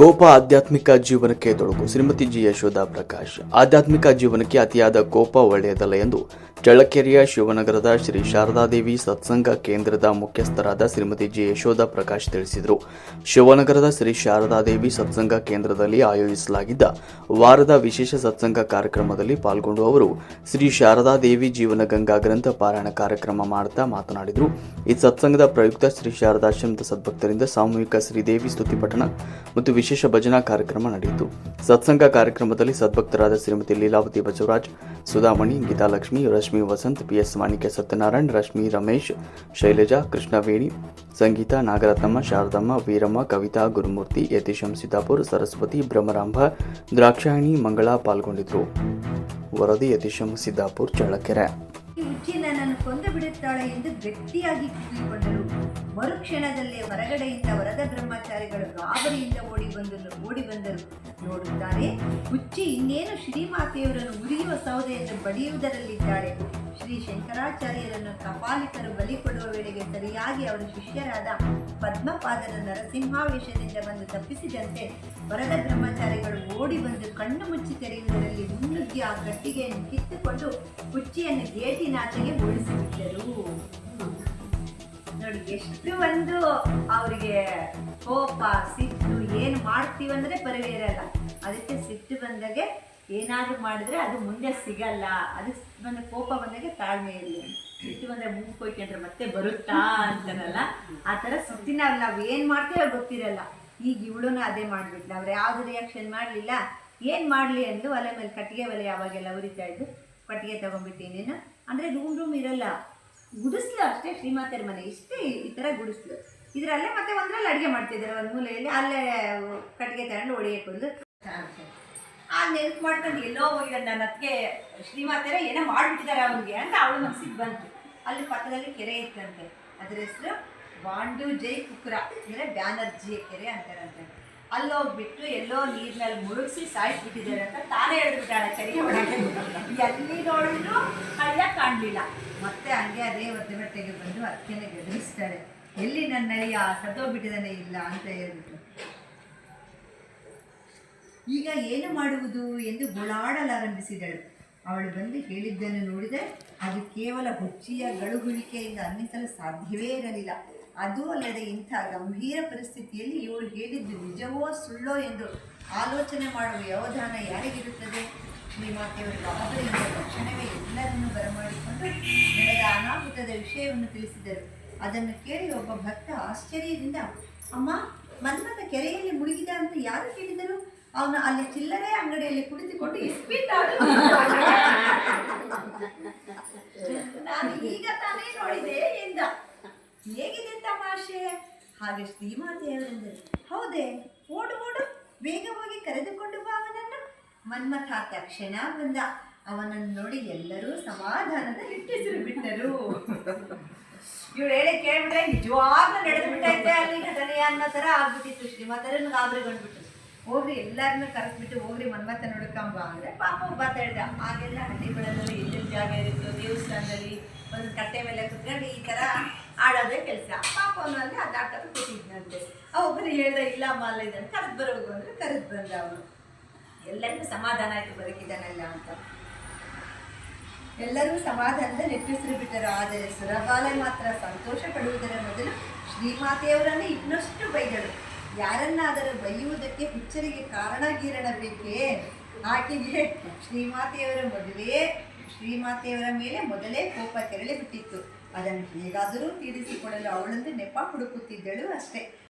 ಕೋಪ ಆಧ್ಯಾತ್ಮಿಕ ಜೀವನಕ್ಕೆ ತೊಡಕು. ಶ್ರೀಮತಿ ಜಿ ಯಶೋಧ ಪ್ರಕಾಶ್, ಆಧ್ಯಾತ್ಮಿಕ ಜೀವನಕ್ಕೆ ಅತಿಯಾದ ಕೋಪ ಒಳ್ಳೆಯದಲ್ಲ ಎಂದು ಚಳ್ಳಕೆರೆಯ ಶಿವನಗರದ ಶ್ರೀ ಶಾರದಾದೇವಿ ಸತ್ಸಂಗ ಕೇಂದ್ರದ ಮುಖ್ಯಸ್ಥರಾದ ಶ್ರೀಮತಿ ಜಿ ಯಶೋಧ ಪ್ರಕಾಶ್ ತಿಳಿಸಿದರು. ಶಿವನಗರದ ಶ್ರೀ ಶಾರದಾದೇವಿ ಸತ್ಸಂಗ ಕೇಂದ್ರದಲ್ಲಿ ಆಯೋಜಿಸಲಾಗಿದ್ದ ವಾರದ ವಿಶೇಷ ಸತ್ಸಂಗ ಕಾರ್ಯಕ್ರಮದಲ್ಲಿ ಪಾಲ್ಗೊಂಡು ಅವರು ಶ್ರೀ ಶಾರದಾದೇವಿ ಜೀವನ ಗಂಗಾ ಗ್ರಂಥ ಪಾರಾಯಣ ಕಾರ್ಯಕ್ರಮ ಮಾಡುತ್ತಾ ಮಾತನಾಡಿದರು. ಈ ಸತ್ಸಂಗದ ಪ್ರಯುಕ್ತ ಶ್ರೀ ಶಾರದಾಶ್ರಮದ ಸದ್ಭಕ್ತರಿಂದ ಸಾಮೂಹಿಕ ಶ್ರೀದೇವಿ ಸ್ತುತಿ ಪಠಣ ಮತ್ತು ವಿಶೇಷ ಭಜನಾ ಕಾರ್ಯಕ್ರಮ ನಡೆಯಿತು. ಸತ್ಸಂಗ ಕಾರ್ಯಕ್ರಮದಲ್ಲಿ ಸದ್ಭಕ್ತರಾದ ಶ್ರೀಮತಿ ಲೀಲಾವತಿ ಬಸವರಾಜ್, ಸುಧಾಮಣಿ ಗೀತಾಲಕ್ಷ್ಮಿ ರಶ್ಮಿ ವಸಂತ್, ಪಿಎಸ್ ಮಾಣಿಕ್ಯ ಸತ್ಯನಾರಾಯಣ್, ರಶ್ಮಿ ರಮೇಶ್, ಶೈಲಜಾ, ಕೃಷ್ಣವೇಣಿ, ಸಂಗೀತ ನಾಗರತ್ನಮ್ಮ, ಶಾರದಮ್ಮ, ವೀರಮ್ಮ, ಕವಿತಾ, ಗುರುಮೂರ್ತಿ, ಯತೀಶಂ ಸಿದ್ದಾಪುರ್ ಸರಸ್ವತಿ, ಬ್ರಹ್ಮರಾಂಭ, ದ್ರಾಕ್ಷಾಯಣಿ, ಮಂಗಳ ಪಾಲ್ಗೊಂಡಿದ್ದರು ವರದಿ ಯತೀಶಂ ಸಿದ್ದಾಪುರ್ ಚಳ್ಳಕೆರೆ. ಕೊಂದು ಬಿಡುತ್ತಾಳೆ ಎಂದು ಗಟ್ಟಿಯಾಗಿ ಕೂಗಿಕೊಂಡರು ಮರುಕ್ಷಣದಲ್ಲೇ ಹೊರಗಡೆಯಿಂದ ವರದ ಬ್ರಹ್ಮಚಾರಿಗಳು ಗಾಬರಿಯಿಂದ ಓಡಿ ಬಂದರು ಓಡಿ ಬಂದರು ನೋಡುತ್ತಾರೆ. ಹುಚ್ಚಿ ಇನ್ನೇನು ಶ್ರೀಮಾತೆಯವರನ್ನು ಉರಿಯುವ ಸೌದೆಯನ್ನು ಬಡಿಯುವುದರಲ್ಲಿದ್ದಾರೆ ಶ್ರೀ ಶಂಕರಾಚಾರ್ಯರನ್ನು ಕಪಾಲಿಕರು ಬಲಿ ಕೊಡುವ ವೇಳೆಗೆ ಸರಿಯಾಗಿ ಅವರ ಶಿಷ್ಯರಾದ ಪದ್ಮಪಾದನ ನರಸಿಂಹಾವೇಶದಿಂದ ಬಂದು ತಪ್ಪಿಸಿದಂತೆ ವರದ ಬ್ರಹ್ಮಚಾರಿಗಳು ಓಡಿ ಬಂದು ಕಣ್ಣು ಮುಚ್ಚಿ ತೆರೆಯುವುದರಲ್ಲಿ ಮುನ್ನುಗ್ಗಿ ಆ ಕಟ್ಟಿಗೆಯನ್ನು ಕಿತ್ತುಕೊಂಡು ಕುಚ್ಚಿಯನ್ನು ಗೇಟಿನಾಚೆಗೆ ಓಡಿಸಿಬಿಟ್ಟರು ನೋಡಿ ಎಷ್ಟು ಒಂದು ಅವರಿಗೆ ಕೋಪ, ಸಿಟ್ಟು ಏನು ಮಾಡ್ತೀವಂದ್ರೆ ಪರಿವೇ ಇರಲ್ಲ. ಅದಕ್ಕೆ ಸಿಟ್ಟು ಬಂದಾಗೆ ಏನಾದರೂ ಮಾಡಿದ್ರೆ ಅದು ಮುಂದೆ ಸಿಗಲ್ಲ. ಅದಕ್ಕೆ ಬಂದ ಕೋಪ ಬಂದಾಗೆ ತಾಳ್ಮೆ ಇರಲಿ. ಸಿಟ್ಟು ಬಂದರೆ ಮುಂದೆ ಹೋಯ್ಕೊಂಡ್ರೆ ಮತ್ತೆ ಬರುತ್ತಾ ಅಂತಾರಲ್ಲ? ಆ ಥರ ಸುತ್ತಿನ ನಾವು ಏನು ಮಾಡ್ತೀವೋ ಗೊತ್ತಿರಲ್ಲ. ಈಗ ಇವಳು ಅದೇ ಮಾಡಿಬಿಟ್ಲ. ಅವ್ರು ಯಾವುದು ರಿಯಾಕ್ಷನ್ ಮಾಡಲಿಲ್ಲ? ಏನು ಮಾಡಲಿ ಅಂದು ಒಲೆ ಮೇಲೆ ಕಟ್ಟಿಗೆ ಒಲೆ ಯಾವಾಗೆಲ್ಲ ಉರಿತಾ ಇದ್ದು ಕಟ್ಟಿಗೆ ತೊಗೊಂಡ್ಬಿಟ್ಟು ನೀನು ಅಂದರೆ ರೂಮ್ ರೂಮ್ ಇರಲ್ಲ. ಗುಡಿಸ್ಲು ಅಷ್ಟೇ ಶ್ರೀಮಾತೆಯರ ಮನೆ. ಇಷ್ಟೇ ಈ ಥರ ಗುಡಿಸ್ಲು. ಇದರಲ್ಲೇ ಮತ್ತೆ ಒಂದರಲ್ಲಿ ಅಡುಗೆ ಮಾಡ್ತಿದ್ದಾರೆ, ಒಂದು ಮೂಲೆಯಲ್ಲಿ ಅಲ್ಲೇ ಕಟ್ಟಿಗೆ ತಗೊಂಡು ಹೊಡಿಯಕ್ಕೆ ಬಂದು ಆ ನೆನಪು ಮಾಡ್ಕೊಂಡು ಎಲ್ಲೋ ಹೋಗಿ ನನ್ನ ಅದಕ್ಕೆ ಶ್ರೀಮಾತೆಯರ ಏನೋ ಮಾಡಿಬಿಟ್ಟಿದ್ದಾರೆ ಅವನಿಗೆ ಅಂತ ಅವಳು ಮನಸ್ಸಿಗೆ ಬಂತು. ಅಲ್ಲಿ ಪಕ್ಕದಲ್ಲಿ ಕೆರೆ ಇತ್ತಂತೆ. ಅದರ ಹೆಸರು ಬಾಂಡು ಜೈ ಕುಕ್ರ, ಅಂದರೆ ಬ್ಯಾನರ್ಜಿ ಕೆರೆ ಅಂತಾರಂತೆ. ಅಲ್ಲಿ ಹೋಗ್ಬಿಟ್ಟು ಎಲ್ಲೋ ನೀರಿನಲ್ಲಿ ಮುಳುಗಿಸಿ ಸಾಯಿಸ್ಬಿಟ್ಟಿದ್ದಾರೆ ಅಂತ ತಾನೇ ಹೇಳ್ಬಿಟ್ಟಾಳೆ ಒಳಗೆ. ಎಲ್ಲಿ ನೋಡಿದ್ರು ಹಳ್ಳ ಕಾಣಲಿಲ್ಲ. ಮತ್ತೆ ಹಂಗೆ ಅದೇ ಒದ್ದೆ ಬಟ್ಟೆಗೆ ಬಂದು ಅದಕ್ಕೇನೆ ಗದರಿಸ್ತಾಳೆ ಎಲ್ಲಿ ನನ್ನ ಅಳಿಯ ಸತ್ತೋಗ್ಬಿಟ್ಟಿದ್ದಾನೆ ಇಲ್ಲ ಅಂತ ಹೇಳ್ಬಿಟ್ಟು ಈಗ ಏನು ಮಾಡುವುದು ಎಂದು ಗೋಳಾಡಲಾರಂಭಿಸಿದಳು ಅವಳು ಬಂದು ಹೇಳಿದ್ದನ್ನು ನೋಡಿದರೆ ಅದು ಕೇವಲ ಹುಚ್ಚಿಯ ಗಳುಗುಳಿಕೆಯಿಂದ ಅನ್ನಿಸಲು ಸಾಧ್ಯವೇ ಇರಲಿಲ್ಲ. ಅದೂ ಅಲ್ಲದೆ ಇಂಥ ಗಂಭೀರ ಪರಿಸ್ಥಿತಿಯಲ್ಲಿ ಇವಳು ಹೇಳಿದ್ದು ನಿಜವೋ ಸುಳ್ಳೋ ಎಂದು ಆಲೋಚನೆ ಮಾಡುವ ವ್ಯವಧಾನ ಯಾರಿಗಿರುತ್ತದೆ? ಶ್ರೀಮಾತೆಯವರು ಬಾಬರಿಂದ ತಕ್ಷಣವೇ ಎಲ್ಲರನ್ನೂ ಬರಮಾಡಿಕೊಂಡು ಅನಾಹುತದ ವಿಷಯವನ್ನು ತಿಳಿಸಿದರು. ಅದನ್ನು ಕೇಳಿ ಒಬ್ಬ ಭಕ್ತ ಆಶ್ಚರ್ಯದಿಂದ, ಅಮ್ಮ, ಮನ್ಮಥ ಕೆರೆಯಲ್ಲಿ ಮುಳುಗಿದ ಅಂತ ಯಾರು ಕೇಳಿದರು ಅವನು ಅಲ್ಲಿ ಚಿಲ್ಲರೆ ಅಂಗಡಿಯಲ್ಲಿ ಕುಳಿತುಕೊಂಡು ಇಸ್ಪೀಟ್ ನಾನು ಈಗ ತಾನೇ ನೋಡಿದೆ, ಎಂದ. ಹೇಗಿದೆ ತಮಾಷೆ? ಹಾಗೆ ಶ್ರೀಮಾತೆಯವರೆಂದರು. ಹೌದೇ, ಓಡು ಓಡು, ಬೇಗ ಹೋಗಿ ಕರೆದುಕೊಂಡು ಬಾ ಅವನನ್ನು. ಮನ್ಮಥ ತಕ್ಷಣ ಬಂದ. ಅವನನ್ನು ನೋಡಿ ಎಲ್ಲರೂ ಸಮಾಧಾನದ ನಿಟ್ಟುಸಿರು ಬಿಟ್ಟರು. ಇವಳು ಹೇಳಿ ಕೇಳ್ಬಿಟ್ರೆ ನಿಜವಾಗ್ಲೂ ನಡೆದು ಬಿಟ್ಟೈತೆ ಅಲ್ಲಿ ಘಟನೆ ಅನ್ನೋ ಥರ ಆಗ್ಬಿಟ್ಟಿತ್ತು. ಶ್ರೀಮಂತರನ್ನು ಗಾಬರಿಗೊಂಡ್ಬಿಟ್ಟು ಹೋಗ್ರಿ, ಎಲ್ಲರನ್ನೂ ಕರೆಸ್ಬಿಟ್ಟು ಹೋಗ್ರಿ ಮನ್ಮಾತ ನೋಡ್ಕೊಂಬ ಅಂದರೆ ಪಾಪ ಬಾತ ಹೇಳ್ದ ಆಗೆಲ್ಲ ಹಳ್ಳಿಗಳಲ್ಲಿ ಎಲ್ಲಿನ ಜಾಗ ಇರುತ್ತೋ ದೇವಸ್ಥಾನದಲ್ಲಿ ಒಂದು ಕಟ್ಟೆ ಮೇಲೆ ಕುತ್ಕೊಂಡು ಈ ಥರ ಆಡೋದೇ ಕೆಲಸ. ಪಾಪ ಅವನಲ್ಲಿ ಅದು ಆಟದ ಕೂತಿದ್ನಂತೆ. ಒಬ್ಬರು ಹೇಳ್ದ, ಇಲ್ಲ ಮಾಲ ಇದ್ದಾನೆ, ಕರೆದು ಬರೋದು ಅಂದರೆ ಕರೆದು ಬಂದ ಅವನು. ಎಲ್ಲರಿಗೂ ಸಮಾಧಾನ ಆಯ್ತು ಬದುಕಿದ್ದಾನಲ್ಲ ಅಂತ. ಎಲ್ಲರೂ ಸಮಾಧಾನದ ನೆಟ್ಟಿಸಿರು ಬಿಟ್ಟರು. ಆದರೆ ಸುರಬಾಲೆ ಮಾತ್ರ ಸಂತೋಷ ಪಡುವುದರ ಮೊದಲು ಶ್ರೀಮಾತೆಯವರನ್ನು ಇನ್ನಷ್ಟು ಬೈದಳು. ಯಾರನ್ನಾದರೂ ಬೈಯುವುದಕ್ಕೆ ಹುಚ್ಚರಿಗೆ ಕಾರಣ ಗೀರಣ ಬೇಕೇ ಆಕೆಗೆ ಶ್ರೀಮಾತೆಯವರ ಮೊದಲೇ, ಶ್ರೀಮಾತೆಯವರ ಮೇಲೆ ಮೊದಲೇ ಕೋಪ ತೆರಳಿ ಬಿಟ್ಟಿತ್ತು. ಅದನ್ನು ಹೇಗಾದರೂ ತೀರಿಸಿಕೊಳ್ಳಲು ಅವಳೊಂದು ನೆಪ ಹುಡುಕುತ್ತಿದ್ದಳು ಅಷ್ಟೇ.